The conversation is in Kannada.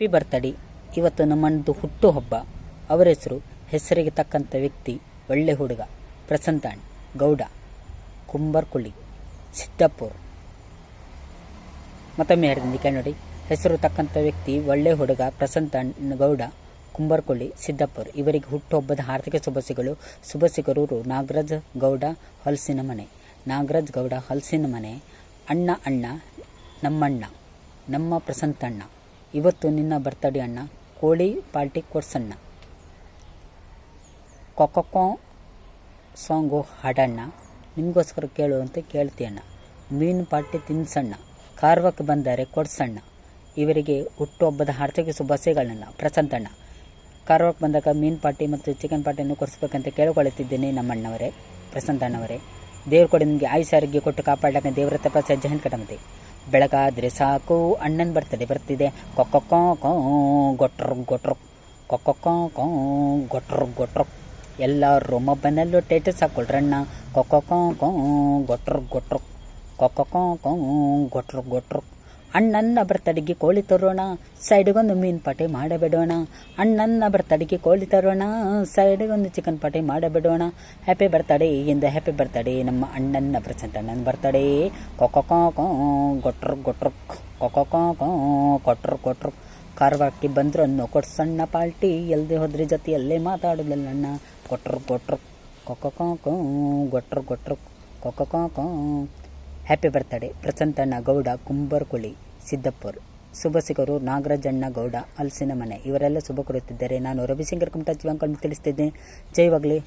Happy birthday. ಇವತ್ತು ನಮ್ಮಣ್ಣದು ಹುಟ್ಟುಹಬ್ಬ. ಅವರ ಹೆಸರು ಹೆಸರಿಗೆ ತಕ್ಕಂಥ ವ್ಯಕ್ತಿ ಒಳ್ಳೆ ಹುಡುಗ ಪ್ರಸಂತಣ್ಣ ಗೌಡ ಕುಂಬರ್ಕುಳಿ ಸಿದ್ದಾಪುರ್. ಮತ್ತೊಮ್ಮೆ ಹೇಳಿದ್ದೀನಿ ಕೇಳಿ ನೋಡಿ, ಹೆಸರು ತಕ್ಕಂಥ ವ್ಯಕ್ತಿ ಒಳ್ಳೆ ಹುಡುಗ ಪ್ರಸಂತಣ್ಣ ಗೌಡ ಕುಂಬರ್ಕೊಳ್ಳಿ ಸಿದ್ದಾಪುರ್. ಇವರಿಗೆ ಹುಟ್ಟುಹಬ್ಬದ ಹಾರ್ದಿಕ ಶುಭಸಿಗಳು ಶುಭಸಿಗರೂರು ನಾಗರಾಜ್ ಗೌಡ ಹಲಸಿನ ಮನೆ. ನಾಗರಾಜ್ ಗೌಡ ಹಲಸಿನ ಮನೆ. ಅಣ್ಣ ಅಣ್ಣ ನಮ್ಮಣ್ಣ, ನಮ್ಮ ಪ್ರಸಂತಣ್ಣ. ಇವತ್ತು ನಿನ್ನ ಬರ್ತಡೇ ಅಣ್ಣ. ಕೋಳಿ ಪಾರ್ಟಿ ಕೊಡ್ಸಣ್ಣ ಕೊಕ್ಕೊ ಸಾಂಗು ಹಾಡಣ್ಣ. ನಿಮಗೋಸ್ಕರ ಕೇಳುವಂತೆ ಕೇಳ್ತೀಯಣ್ಣ ಮೀನು ಪಾರ್ಟಿ ತಿನ್ಸಣ್ಣ ಕಾರ್ವಕ್ಕೆ ಬಂದರೆ ಕೊಡ್ಸಣ್ಣ ಇವರಿಗೆ ಹುಟ್ಟುಹಬ್ಬದ ಹಾರ್ದಿಕ ಶುಭಾಶಯಗಳನ್ನ. ಪ್ರಸಂತಣ್ಣ ಕಾರ್ವಕ್ಕೆ ಬಂದಾಗ ಮೀನು ಪಾರ್ಟಿ ಮತ್ತು ಚಿಕನ್ ಪಾರ್ಟಿಯನ್ನು ಕೊಡಿಸ್ಬೇಕಂತ ಕೇಳಿಕೊಳ್ಳುತ್ತಿದ್ದೇನೆ ನಮ್ಮಣ್ಣವರೇ ಪ್ರಸಂತಣ್ಣವರೇ ದೇವ್ರ ಕೊಡಿ ನಿಮಗೆ ಆಯುಷ್ಯ ಕೊಟ್ಟು ಕಾಪಾಡಕ್ಕೆ ದೇವರ ಪ್ರಸಾದ. ಜಹನ್ ಕಟಮತೆ. ಬೆಳಗಾದ್ರೆ ಸಾಕು ಅಣ್ಣನ ಬರ್ತದೆ ಬರ್ತಿದೆ ಕೊಕ್ಕೊ ಕೋ ಗೊಟ್ರ ಗೊಟ್ರ ಕೊಕ್ಕೊ ಕೋ ಗೊಟ್ರ ಗೊಟ್ರ ಎಲ್ಲರೂ ಮೊಬ್ಬನಲ್ಲೂ ಟೇಟಸ್ ಹಾಕೊಳ್ರಣ್ಣ ಕೊಕ್ಕೊ ಕೋ ಗೊಟ್ರ ಗೊಟ್ರ ಕೊಕ್ಕೊ ಕೋ ಗೊಟ್ರ ಗೊಟ್ರು ಅಣ್ಣನ ಬರ್ತಡಿಗೆ ಕೋಳಿ ತರೋಣ ಸೈಡ್ಗೊಂದು ಮೀನು ಪಾಟಿ ಮಾಡಬಿಡೋಣ ಅಣ್ಣನ ಬರ್ತಡಿಗೆ ಕೋಳಿ ತರೋಣ ಸೈಡ್ಗೊಂದು ಚಿಕನ್ ಪಾಟಿ ಮಾಡಬಿಡೋಣ ಹ್ಯಾಪಿ ಬರ್ತಡೇ ಈಗಿಂದ ಹ್ಯಾಪಿ ಬರ್ತಡೇ ನಮ್ಮ ಅಣ್ಣನ ಪ್ರಸಂತ ಅಣ್ಣನ ಬರ್ತಡೇ ಕೊಕೊ ಕೋ ಗೊಟ್ರು ಗೊಟ್ರ ಕೊಕ್ಕೊ ಕೋ ಕೊಟ್ರು ಕೊಟ್ರು ಕಾರವಾರಕ್ಕೆ ಬಂದ್ರು ಅನ್ನೋ ಕೊಡ್ಸಣ್ಣ ಪಾಲ್ಟಿ ಎಲ್ದೆ ಹೋದ್ರೆ ಜೊತೆಯಲ್ಲೇ ಮಾತಾಡೋದಿಲ್ಲ ಅಣ್ಣ ಕೊಟ್ರು ಕೊಟ್ರ ಕೊಕೊ ಕೋ ಗೊಟ್ರು ಗೊಟ್ರು ಕೊಕ್ಕೊ ಕೋ ಹ್ಯಾಪಿ ಬರ್ತ್ಡೇ ಪ್ರಸಂತಣ್ಣ ಗೌಡ ಕುಂಬರ್ಕುಳಿ ಸಿದ್ದಪ್ಪರ್ ಶುಭಸಿಗರು ನಾಗರಾಜಣ್ಣ ಗೌಡ ಹಲಸಿನ ಮನೆ ಇವರೆಲ್ಲ ಶುಭ ಕೋರುತ್ತಿದ್ದಾರೆ. ನಾನು ರವಿಶಂಕರ್ ಕುಮಟಾ, ಜೀವಂಕಲ್ ತಿಳಿಸ್ತಿದ್ದೇನೆ ಜೈವಾಗ್ಲಿ